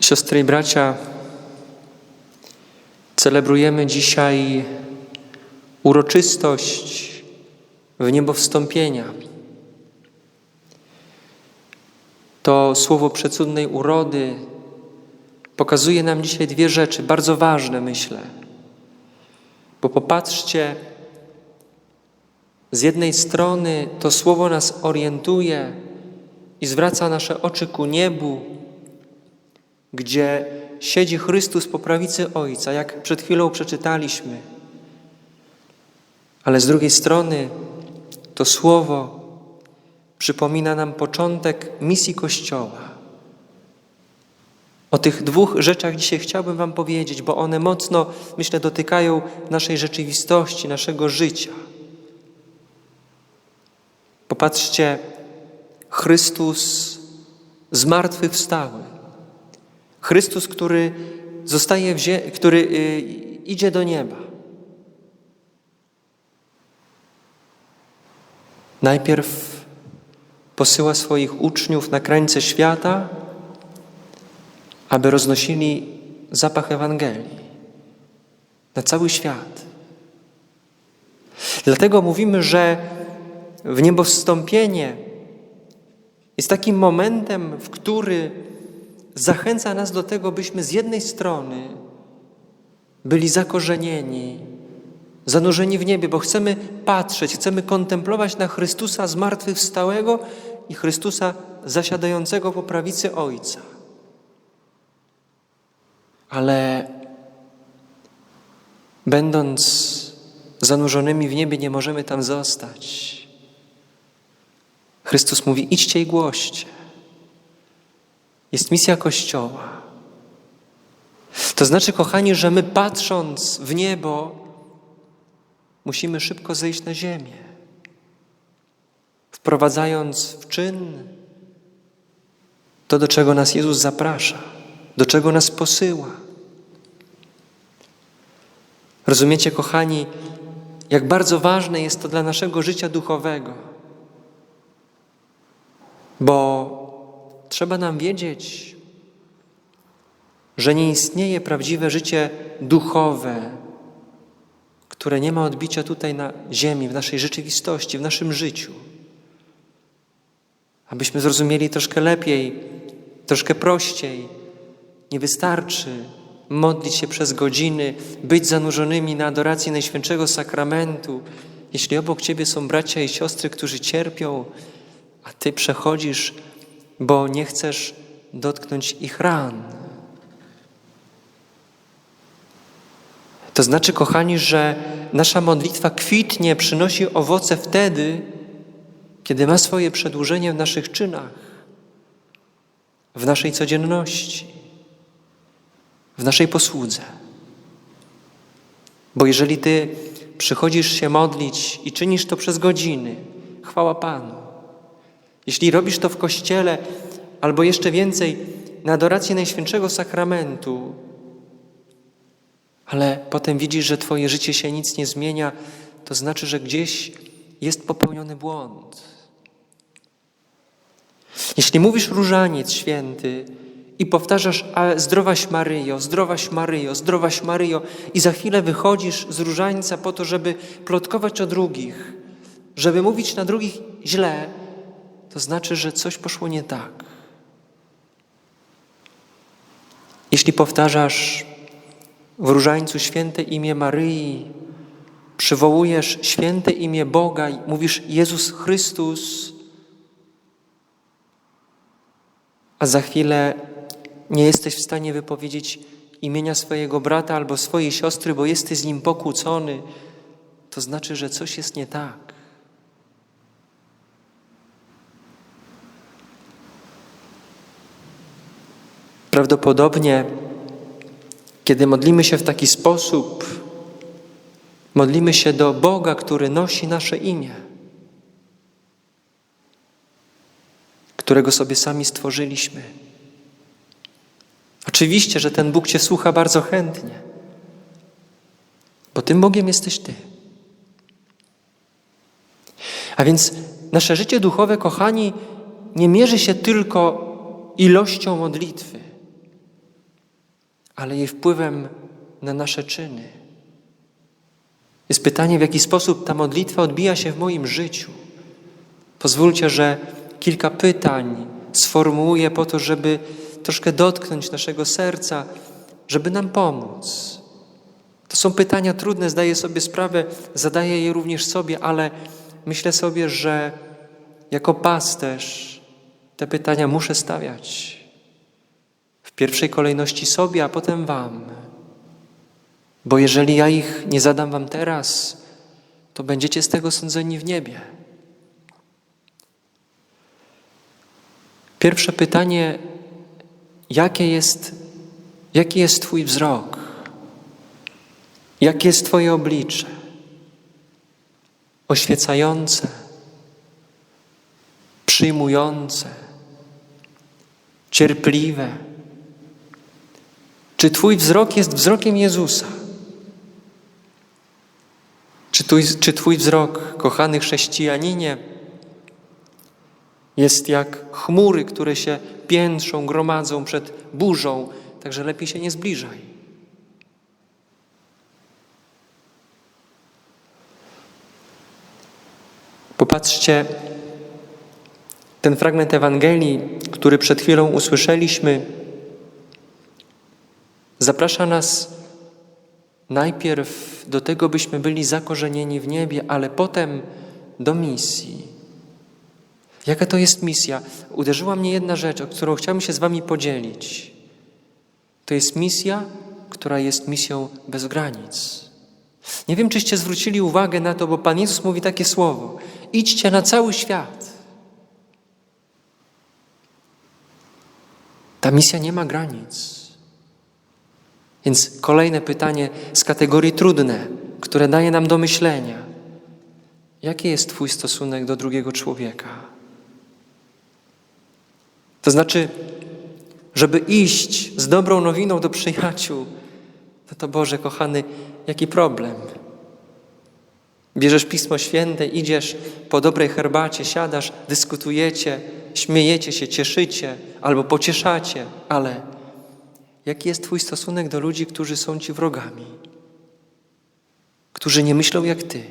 Siostry i bracia, celebrujemy dzisiaj uroczystość w niebo wstąpienia. To słowo przecudnej urody pokazuje nam dzisiaj dwie rzeczy, bardzo ważne, myślę. Bo popatrzcie, z jednej strony to słowo nas orientuje i zwraca nasze oczy ku niebu, gdzie siedzi Chrystus po prawicy Ojca, jak przed chwilą przeczytaliśmy. Ale z drugiej strony to słowo przypomina nam początek misji Kościoła. O tych dwóch rzeczach dzisiaj chciałbym Wam powiedzieć, bo one mocno, myślę, dotykają naszej rzeczywistości, naszego życia. Popatrzcie, Chrystus zmartwychwstały. Chrystus, który zostaje, wzię- który y, idzie do nieba. Najpierw posyła swoich uczniów na krańce świata, aby roznosili zapach Ewangelii na cały świat. Dlatego mówimy, że w niebo jest takim momentem, w który zachęca nas do tego, byśmy z jednej strony byli zakorzenieni, zanurzeni w niebie, bo chcemy patrzeć, chcemy kontemplować na Chrystusa zmartwychwstałego i Chrystusa zasiadającego po prawicy Ojca. Ale będąc zanurzonymi w niebie, nie możemy tam zostać. Chrystus mówi: idźcie i głoście. Jest misja Kościoła. To znaczy, kochani, że my patrząc w niebo, musimy szybko zejść na ziemię, wprowadzając w czyn to, do czego nas Jezus zaprasza, do czego nas posyła. Rozumiecie, kochani, jak bardzo ważne jest to dla naszego życia duchowego, bo trzeba nam wiedzieć, że nie istnieje prawdziwe życie duchowe, które nie ma odbicia tutaj na ziemi, w naszej rzeczywistości, w naszym życiu. Abyśmy zrozumieli troszkę lepiej, troszkę prościej, nie wystarczy modlić się przez godziny, być zanurzonymi na adoracji Najświętszego Sakramentu, jeśli obok Ciebie są bracia i siostry, którzy cierpią, a Ty przechodzisz, bo nie chcesz dotknąć ich ran. To znaczy, kochani, że nasza modlitwa kwitnie, przynosi owoce wtedy, kiedy ma swoje przedłużenie w naszych czynach, w naszej codzienności, w naszej posłudze. Bo jeżeli Ty przychodzisz się modlić i czynisz to przez godziny, chwała Panu. Jeśli robisz to w kościele, albo jeszcze więcej, na adoracji Najświętszego Sakramentu, ale potem widzisz, że Twoje życie się nic nie zmienia, to znaczy, że gdzieś jest popełniony błąd. Jeśli mówisz różaniec święty i powtarzasz zdrowaś Maryjo, zdrowaś Maryjo, zdrowaś Maryjo i za chwilę wychodzisz z różańca po to, żeby plotkować o drugich, żeby mówić na drugich źle, to znaczy, że coś poszło nie tak. Jeśli powtarzasz w różańcu święte imię Maryi, przywołujesz święte imię Boga i mówisz Jezus Chrystus, a za chwilę nie jesteś w stanie wypowiedzieć imienia swojego brata albo swojej siostry, bo jesteś z nim pokłócony, to znaczy, że coś jest nie tak. Prawdopodobnie, kiedy modlimy się w taki sposób, modlimy się do Boga, który nosi nasze imię, którego sobie sami stworzyliśmy. Oczywiście, że ten Bóg Cię słucha bardzo chętnie, bo tym Bogiem jesteś Ty. A więc nasze życie duchowe, kochani, nie mierzy się tylko ilością modlitwy. Ale jej wpływem na nasze czyny. Jest pytanie, w jaki sposób ta modlitwa odbija się w moim życiu. Pozwólcie, że kilka pytań sformułuję po to, żeby troszkę dotknąć naszego serca, żeby nam pomóc. To są pytania trudne, zdaję sobie sprawę, zadaję je również sobie, ale myślę sobie, że jako pasterz te pytania muszę stawiać. Pierwszej kolejności sobie, a potem Wam. Bo jeżeli ja ich nie zadam Wam teraz, to będziecie z tego sądzeni w niebie. Pierwsze pytanie, jakie jest, jaki jest Twój wzrok? Jakie jest Twoje oblicze? Oświecające, przyjmujące, cierpliwe. Czy Twój wzrok jest wzrokiem Jezusa? Czy twój, czy twój wzrok, kochany chrześcijaninie, jest jak chmury, które się piętrzą, gromadzą przed burzą, także lepiej się nie zbliżaj. Popatrzcie, ten fragment Ewangelii, który przed chwilą usłyszeliśmy, zaprasza nas najpierw do tego, byśmy byli zakorzenieni w niebie, ale potem do misji. Jaka to jest misja? Uderzyła mnie jedna rzecz, o którą chciałbym się z Wami podzielić. To jest misja, która jest misją bez granic. Nie wiem, czyście zwrócili uwagę na to, bo Pan Jezus mówi takie słowo: idźcie na cały świat. Ta misja nie ma granic. Więc kolejne pytanie z kategorii trudne, które daje nam do myślenia. Jaki jest Twój stosunek do drugiego człowieka? To znaczy, żeby iść z dobrą nowiną do przyjaciół, no to Boże kochany, jaki problem? Bierzesz Pismo Święte, idziesz po dobrej herbacie, siadasz, dyskutujecie, śmiejecie się, cieszycie albo pocieszacie, ale jaki jest Twój stosunek do ludzi, którzy są Ci wrogami, którzy nie myślą jak Ty?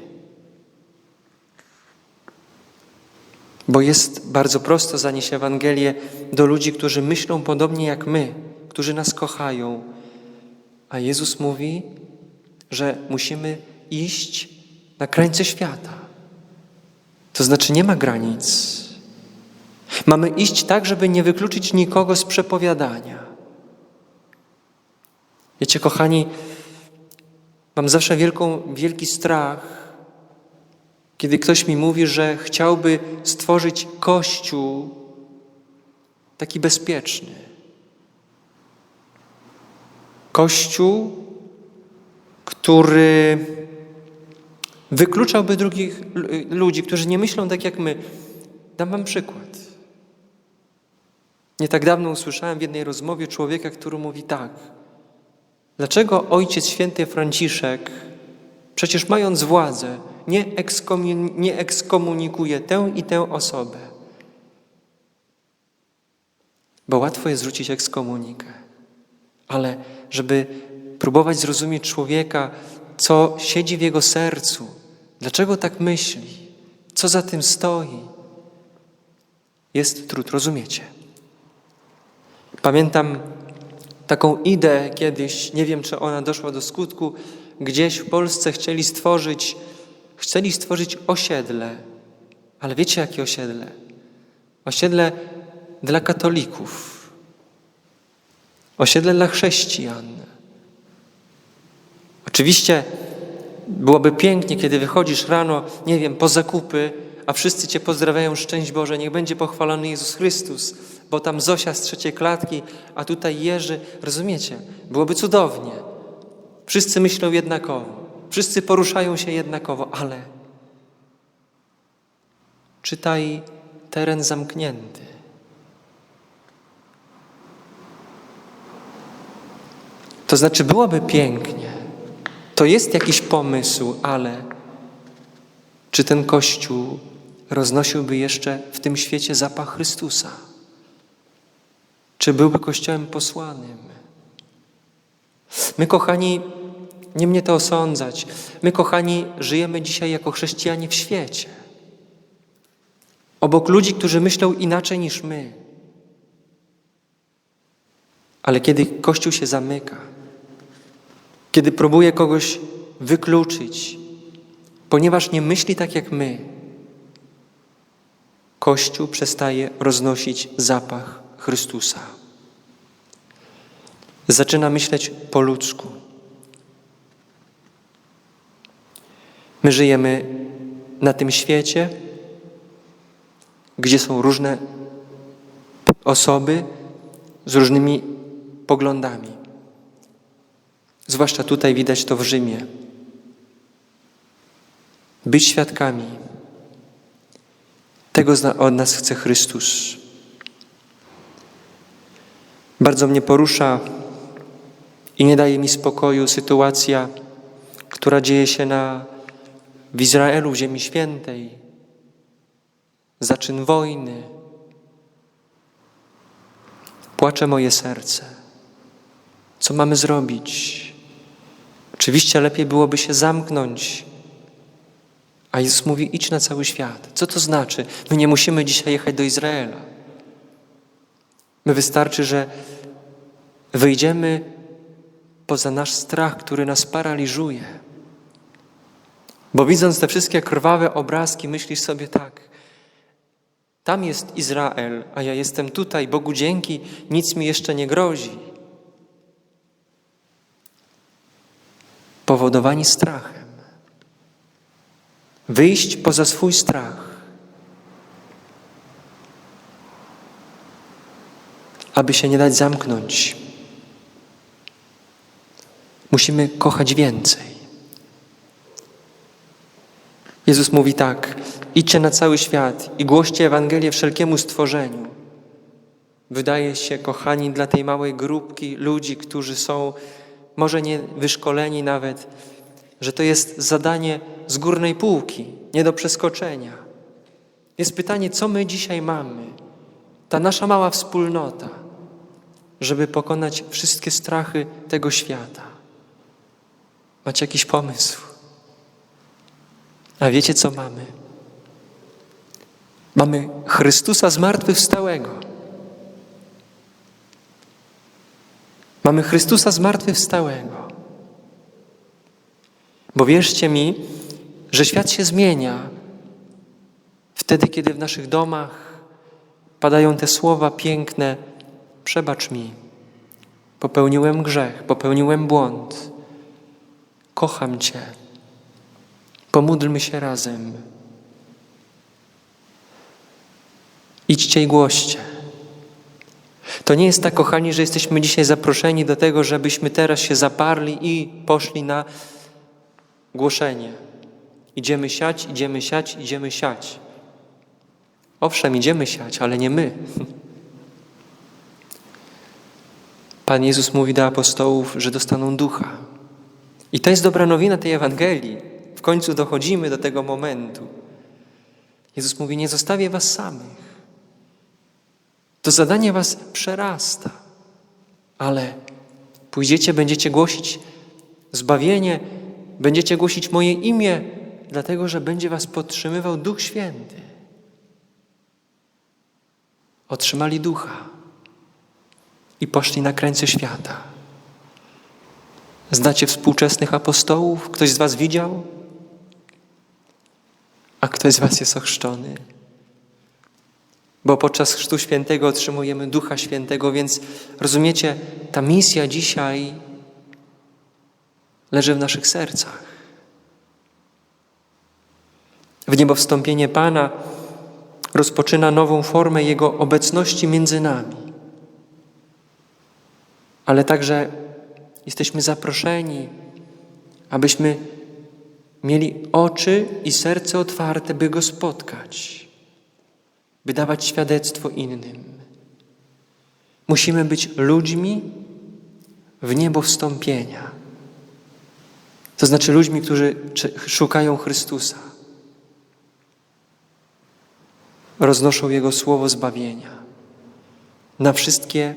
Bo jest bardzo prosto zanieść Ewangelię do ludzi, którzy myślą podobnie jak my, którzy nas kochają. A Jezus mówi, że musimy iść na krańce świata. To znaczy nie ma granic. Mamy iść tak, żeby nie wykluczyć nikogo z przepowiadania. Wiecie, kochani, mam zawsze wielką, wielki strach, kiedy ktoś mi mówi, że chciałby stworzyć kościół taki bezpieczny. Kościół, który wykluczałby drugich ludzi, którzy nie myślą tak jak my. Dam Wam przykład. Nie tak dawno usłyszałem w jednej rozmowie człowieka, który mówi tak. Dlaczego Ojciec Święty Franciszek, przecież mając władzę, nie, nie ekskomunikuje tę i tę osobę? Bo łatwo jest rzucić ekskomunikę, ale żeby próbować zrozumieć człowieka, co siedzi w jego sercu, dlaczego tak myśli, co za tym stoi, jest trud, rozumiecie? Pamiętam taką ideę kiedyś, nie wiem czy ona doszła do skutku, gdzieś w Polsce chcieli stworzyć, chcieli stworzyć osiedle. Ale wiecie jakie osiedle? Osiedle dla katolików. Osiedle dla chrześcijan. Oczywiście byłoby pięknie, kiedy wychodzisz rano, nie wiem, po zakupy, a wszyscy Cię pozdrawiają, szczęść Boże, niech będzie pochwalony Jezus Chrystus bo tam Zosia z trzeciej klatki, a tutaj Jerzy. Rozumiecie? Byłoby cudownie. Wszyscy myślą jednakowo, wszyscy poruszają się jednakowo, ale czytaj teren zamknięty. To znaczy, byłoby pięknie. To jest jakiś pomysł, ale czy ten Kościół roznosiłby jeszcze w tym świecie zapach Chrystusa? Czy byłby Kościołem posłanym? My, kochani, nie mnie to osądzać, my, kochani, żyjemy dzisiaj jako chrześcijanie w świecie. Obok ludzi, którzy myślą inaczej niż my. Ale kiedy Kościół się zamyka, kiedy próbuje kogoś wykluczyć, ponieważ nie myśli tak jak my, Kościół przestaje roznosić zapach Chrystusa. Zaczyna myśleć po ludzku. My żyjemy na tym świecie, gdzie są różne osoby z różnymi poglądami. Zwłaszcza tutaj widać to w Rzymie. Być świadkami. Tego od nas chce Chrystus. Bardzo mnie porusza i nie daje mi spokoju sytuacja, która dzieje się na, w Izraelu, w Ziemi Świętej. Zaczyn wojny. Płacze moje serce. Co mamy zrobić? Oczywiście lepiej byłoby się zamknąć. A Jezus mówi: idź na cały świat. Co to znaczy? My nie musimy dzisiaj jechać do Izraela. My wystarczy, że wyjdziemy poza nasz strach, który nas paraliżuje. Bo widząc te wszystkie krwawe obrazki, myślisz sobie tak: tam jest Izrael, a ja jestem tutaj, Bogu dzięki, nic mi jeszcze nie grozi. Powodowani strachem. Wyjść poza swój strach. Aby się nie dać zamknąć. Musimy kochać więcej. Jezus mówi tak: idźcie na cały świat i głoście Ewangelię wszelkiemu stworzeniu. Wydaje się, kochani, dla tej małej grupki ludzi, którzy są może nie wyszkoleni nawet, że to jest zadanie z górnej półki, nie do przeskoczenia. Jest pytanie, co my dzisiaj mamy, ta nasza mała wspólnota, żeby pokonać wszystkie strachy tego świata. Macie jakiś pomysł? A wiecie, co mamy? Mamy Chrystusa zmartwychwstałego. Mamy Chrystusa zmartwychwstałego. Bo wierzcie mi, że świat się zmienia wtedy, kiedy w naszych domach padają te słowa piękne: Przebacz mi, popełniłem grzech, popełniłem błąd, kocham Cię. Pomódlmy się razem. Idźcie i głoście. To nie jest tak, kochani, że jesteśmy dzisiaj zaproszeni do tego, żebyśmy teraz się zaparli i poszli na głoszenie. Idziemy siać, idziemy siać, idziemy siać. Owszem, idziemy siać, ale nie my. Pan Jezus mówi do apostołów, że dostaną ducha. I to jest dobra nowina tej Ewangelii. W końcu dochodzimy do tego momentu. Jezus mówi: Nie zostawię was samych. To zadanie was przerasta, ale pójdziecie, będziecie głosić zbawienie, będziecie głosić moje imię, dlatego że będzie was podtrzymywał Duch Święty. Otrzymali ducha i poszli na krańce świata. Znacie współczesnych apostołów? Ktoś z was widział? A ktoś z was jest ochrzczony? Bo podczas Chrztu Świętego otrzymujemy Ducha Świętego, więc rozumiecie, ta misja dzisiaj leży w naszych sercach. W niebo wstąpienie Pana rozpoczyna nową formę Jego obecności między nami. Ale także jesteśmy zaproszeni, abyśmy mieli oczy i serce otwarte, by Go spotkać, by dawać świadectwo innym. Musimy być ludźmi w niebo wstąpienia. To znaczy ludźmi, którzy szukają Chrystusa. Roznoszą Jego słowo zbawienia na wszystkie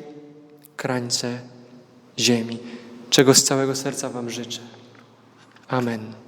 krańce ziemi. czego z całego serca Wam życzę. Amen.